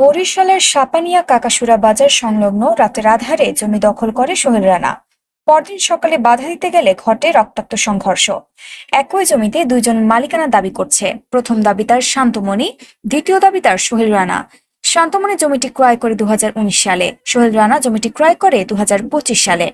বরিশালের সাপানিয়া কাকাসুরা বাজার সংলগ্ন রাতের আধারে জমি দখল করে সোহেল রানা। পরদিন সকালে বাধা দিতে গেলে ঘটে রক্তাক্ত সংঘর্ষ। একই জমিতে দুইজন মালিকানা দাবি করছে। প্রথম দাবিদার শান্তমণি, দ্বিতীয় দাবিদার সোহেল রানা। শান্তমণি জমিটি ক্রয় করে দু হাজার উনিশ সালে। সোহেল রানা জমিটি ক্রয় করে দু হাজার পঁচিশ সালে।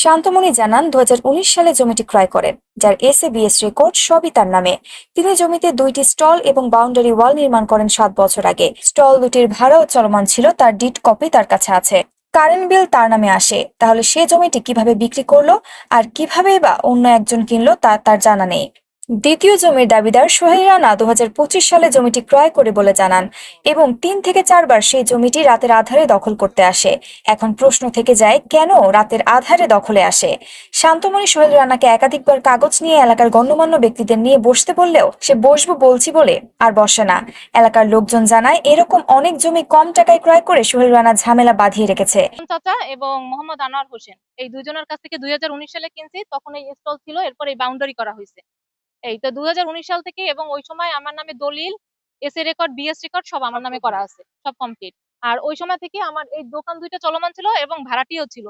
শান্তমণি জানান, দুহাজার উনিশ সালে জমিটি ক্রয় করেন, যার এস এ বিএস রেকর্ড সবই তার নামে। তিনি জমিতে দুইটি স্টল এবং বাউন্ডারি ওয়াল নির্মাণ করেন সাত বছর আগে। স্টল দুটির ভাড়াও চলমান ছিল, তার ডিট কপি তার কাছে আছে। কারেন্ট বিল তার নামে আসে, তাহলে সে জমিটি কীভাবে বিক্রি করল, আর কীভাবে বা অন্য একজন কিনলো তা তার জানা নেই। দ্বিতীয় জমির দাবিদার সোহেল রানা দু হাজার পঁচিশ সালে জমিটি ক্রয় করে বলে জানান এবং তিন থেকে চারবার সেই জমিটি রাতের আধারে দখল করতে আসে। এখন প্রশ্ন থেকে যায়, কেন রাতের আধারে দখলে আসে? শান্তমণি সোহেল রানাকে একাধিকবার কাগজ নিয়ে এলাকার গণ্যমান্য ব্যক্তিদের নিয়ে বসতে বললেও সে বসবো বলছি বলে আর বসে না। এলাকার লোকজন জানায়, এরকম অনেক জমি কম টাকায় ক্রয় করে সোহেল রানা ঝামেলা বাঁধিয়ে রেখেছে। এবং মোহাম্মদ আনোয়ার হোসেন, এই দুজনের কাছ থেকে দুই হাজার উনিশ সালে কিনছি, তখন এই স্টল ছিল, এরপর এই বাউন্ডারি করা হয়েছে। এই তো দুই হাজার উনিশ সাল থেকে এবং ওই সময় আমার নামে দলিল S A record BS record সব আমার নামে করা আছে, সব কমপ্লিট আর ওই সময় থেকে আমার এই দোকান দুইটা চলমান ছিল এবং ভাড়াটিও ছিল।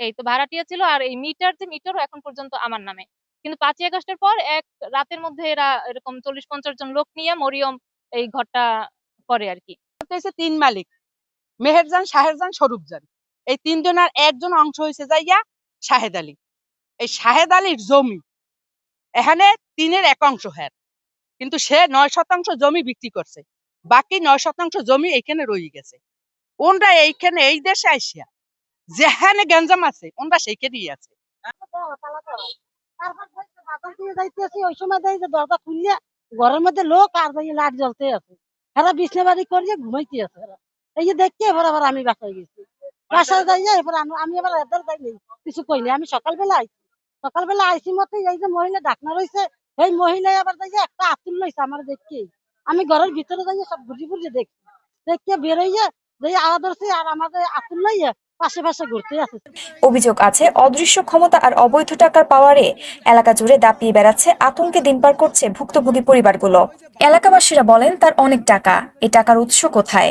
এই তো ভাড়াটিও ছিল আর এই মিটার যে মিটারও এখন পর্যন্ত আমার নামে। কিন্তু পাঁচই আগস্টের পর এক রাতের মধ্যে এরা এরকম চল্লিশ পঞ্চাশ জন লোক নিয়ে মরিয়ম এই ঘরটা করে আর কি। তিন মালিক, মেহেরজান, শাহেরজান স্বরূপজান এই তিনজনের একজন অংশ হয়েছে যাইয়া শাহেদ আলী। এই শাহেদ আলীর জমি এখানে তিনের এক অংশ হ্যার। কিন্তু সে নয় শতাংশ জমি বিক্রি করছে। বাকি নয় শতাংশ জমি এইখানে রয়ে গেছে। ওনরা এইখানে, এই দেশে আইসিয়া, যেখানে গঞ্জাম আছে, ওনরা সেইখানেই আছে। ওই সময় ঘরের মধ্যে লোক আর জ্বলতে আছে করিয়ে ঘুমাইতে আছে এবার আবার আমি যাই এবার আমি কিছু কইনি আমি সকালবেলা আইছি। সকালবেলা আইসি মতে, এই যে মহিলা ডাকনা রয়েছে এই মহিলাই আবার যাই একটা আতুল লইছে আমার দেখি আমি ঘরের ভিতরে যাই সব ঘুরি ঘুরি দেখছি। দেখতে বেরোইয়া যে আওয়াজ ধরছে আর আমাদের আতুল লইয়া পাশে পাশে আছে। অভিযোগ আছে, অদৃশ্য ক্ষমতা আর অবৈধ টাকার পাওয়ারে এলাকা জুড়ে দাপিয়ে বেড়াচ্ছে, আতঙ্কে দিন পার করছে ভুক্তভোগী পরিবারগুলো। এলাকাবাসীরা বলেন, তার অনেক টাকা এই টাকার উৎস কোথায়?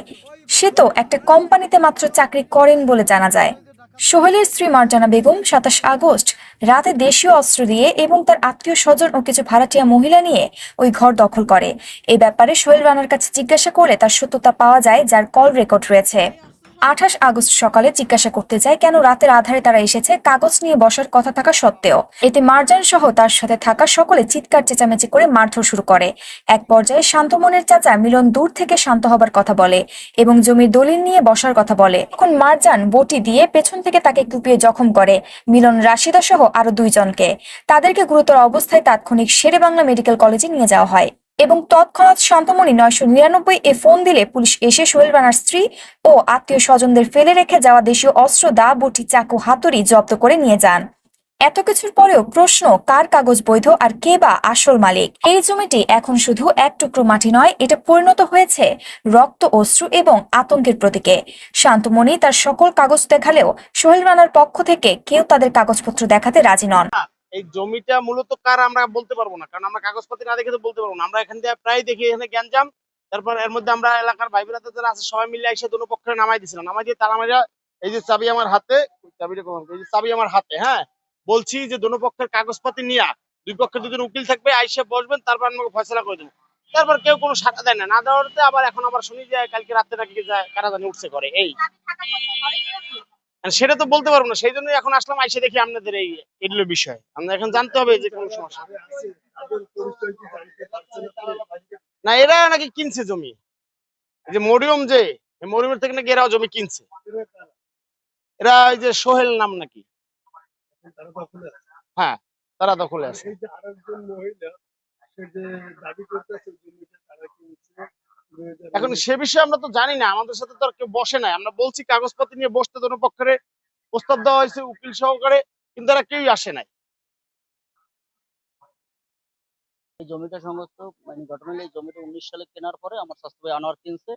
সে তো একটা কোম্পানিতে মাত্র চাকরি করেন বলে জানা যায়। সোহেলের স্ত্রী মার্জানা বেগম সাতাশ আগস্ট রাতে দেশীয় অস্ত্র দিয়ে এবং তার আত্মীয় স্বজন ও কিছু ভাড়াটিয়া মহিলা নিয়ে ওই ঘর দখল করে। এ ব্যাপারে সোহেল রানার কাছে জিজ্ঞাসা করে তার সত্যতা পাওয়া যায়, যার কল রেকর্ড রয়েছে। আঠাশ আগস্ট সকালে জিজ্ঞাসা করতে চায় কেন রাতের আধারে তারা এসেছে? কাগজ নিয়ে বসার কথা থাকা সত্ত্বেও। এতে মার্জান সহ তার সাথে থাকা সকলে চিৎকার, চেঁচামেচি করে মারধর শুরু করে। এক পর্যায়ে শান্তমনের চাচা মিলন দূর থেকে শান্ত হবার কথা বলে এবং জমির দলিল নিয়ে বসার কথা বলে। তখন মারজান বটি দিয়ে পেছন থেকে তাকে কুপিয়ে জখম করে মিলন রাশিদা সহ আরও দুইজনকে। তাদেরকে গুরুতর অবস্থায় তাৎক্ষণিক শেরে বাংলা মেডিকেল কলেজে নিয়ে যাওয়া হয়। এবং তৎক্ষণাৎ শান্তমণি নয়শো নিরানব্বই এ ফোন দিলে পুলিশ এসে সোহেল রানার স্ত্রী ও আত্মীয় স্বজনদের ফেলে রেখে যাওয়া দেশীয় অস্ত্র দা বটি চাকু, হাতুড়ি জব্দ করে নিয়ে যান। এত কিছুর পরেও প্রশ্ন, কার কাগজ বৈধ আর কে বা আসল মালিক? এই জমিটি এখন শুধু এক টুকরো মাটি নয়, এটা পরিণত হয়েছে রক্ত, অশ্রু এবং আতঙ্কের প্রতীকে। শান্তমণি তার সকল কাগজ দেখালেও সোহেল রানার পক্ষ থেকে কেউ তাদের কাগজপত্র দেখাতে রাজি নন। এই জমিটা মূলত কার আমরা বলতে পারব না? কারণ আমরা কাগজপত্র না দেখে তো বলতে পারব না। আমরা এখান থেকে প্রায় দেখি এখানে গ্যাঞ্জাম, তারপর এর মধ্যে আমরা এলাকার ভাই বোনেরা যারা আছে, সবাই মিলে এসে দুটো পক্ষে নামাই দিয়েছিলাম। নামাই দিয়ে তারা আমরা এই যে চাবি আমার হাতে চাবিটা এই যে চাবি আমার হাতে হ্যাঁ? বলছি যে দুটো পক্ষের কাগজপাতি নিয়ে, দুই পক্ষের দুজন উকিল থাকবে, আইসে বসবেন, তারপর আমাকে ফয়সলা করে দেবো। তারপর কেউ কোনো সাটা দেয় না। না দেওয়াতে আবার এখন আবার শুনি যায়, কালকে রাত্রে নাকি যায়, কারা জানি উঠছে করে এই। সেটা তো বলতে পারব না, সেই জন্যই এখন আসলাম, আইসে দেখি আপনাদের এই এগুলো বিষয়। আমরা এখন জানতে হবে যে কোনো সমস্যা না, এরা নাকি কিনছে জমি। যে মরিয়ম যে মরিয়মের থেকে নাকি এরাও জমি কিনছে। এরা এই যে সোহেল নাম নাকি? হ্যাঁ তারা দখলে আছে। এখন সে বিষয়ে আমরা তো জানি না, আমাদের সাথে তো আর বসে নাই। আমরা বলছি কাগজপত্র নিয়ে বসতে দোনো প্রস্তাব দেওয়া হয়েছে উকিল সহকারে, কিন্তু তারা কেউই আসে নাই। জমিটা সমস্ত মানে ঘটনা এই জমিটা উনিশ সালে কেনার পরে আমার স্বাস্থ্য ভাই আনোয়ার কিনছে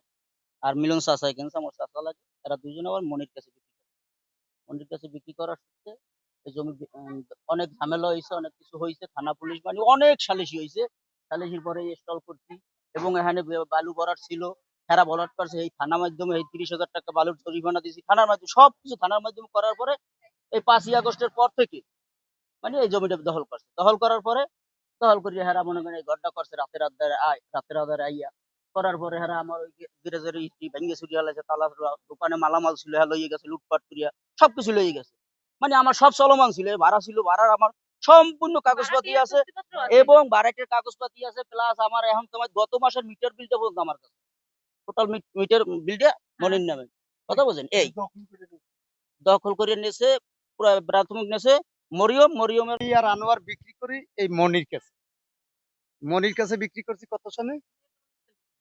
আর মিলন চাষাই কিনছে, আমার চাষা লাগে। এরা দুজনে আবার মনির কাছে বিক্রি করে। মনির কাছে বিক্রি করার সূত্রে এই জমি অনেক ঝামেলা হয়েছে, অনেক কিছু হয়েছে, থানা পুলিশ মানে অনেক সালিশি হয়েছে। সালিশির পরে স্টল করছি এবং এখানে বালু ভরাট ছিল। হেরা ভরাট করছে এই থানার মাধ্যমে এই তিরিশ হাজার টাকা বালুর জরিমানা দিয়েছি। থানার মাধ্যমে সবকিছু থানার মাধ্যমে করার পরে এই পাঁচই আগস্টের পর থেকে মানে এই জমিটা দখল করছে। দখল করার পরে দখল করিয়ে হেরা মনে করেন এই ঘরটা করছে রাতের আধারে আয় রাতের আধারে আইয়া করার পরে হেরা আমার ওই গ্যারেজের ইটি ভেঙে চুরিয়া লাগছে তালা দোকানে মালামাল ছিল হ্যাঁ লইয়ে গেছে লুটপাট করিয়া সবকিছু লইয়ে গেছে। মানে আমার সব চলমান ছিল ভাড়া ছিল ভাড়ার আমার সম্পূর্ণ কাগজপাতি আছে। এবং ভাড়াটের কাগজপাতি আছে প্লাস আমার এখন তোমার গত মাসের মিটার বিলটা পর্যন্ত আমার কাছে। টোটাল মিটার বিলটা মনির নামে। কথা বলছেন? এই। দখল করে নিয়েছে। পুরো প্রাথমিক নিয়েছে মরিয়ম মরিয়মের আর আনোয়ার বিক্রি করি এই মনির কাছে। মনির কাছে বিক্রি করছি কত সালে?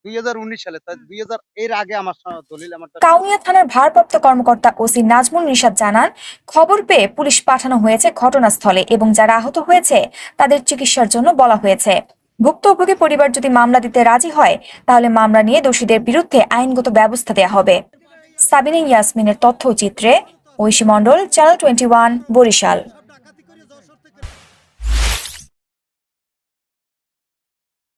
দুই হাজার উনিশ সালে। তাই দুই হাজার এর আগে আমার সা- দলিল আমার কাউনিয়া থানার ভারপ্রাপ্ত কর্মকর্তা ওসি নাজমুল নিশাদ জানান খবর পেয়ে পুলিশ পাঠানো হয়েছে ঘটনাস্থলে এবং যারা আহত হয়েছে তাদের চিকিৎসার জন্য বলা হয়েছে। ভুক্তভোগী পরিবার যদি মামলা দিতে রাজি হয়, তাহলে মামলা নিয়ে দোষীদের বিরুদ্ধে আইনগত ব্যবস্থা দেয়া হবে। সাবিনা ইয়াসমিনের তথ্যচিত্রে Oishi Mondal channel twenty one Barishal.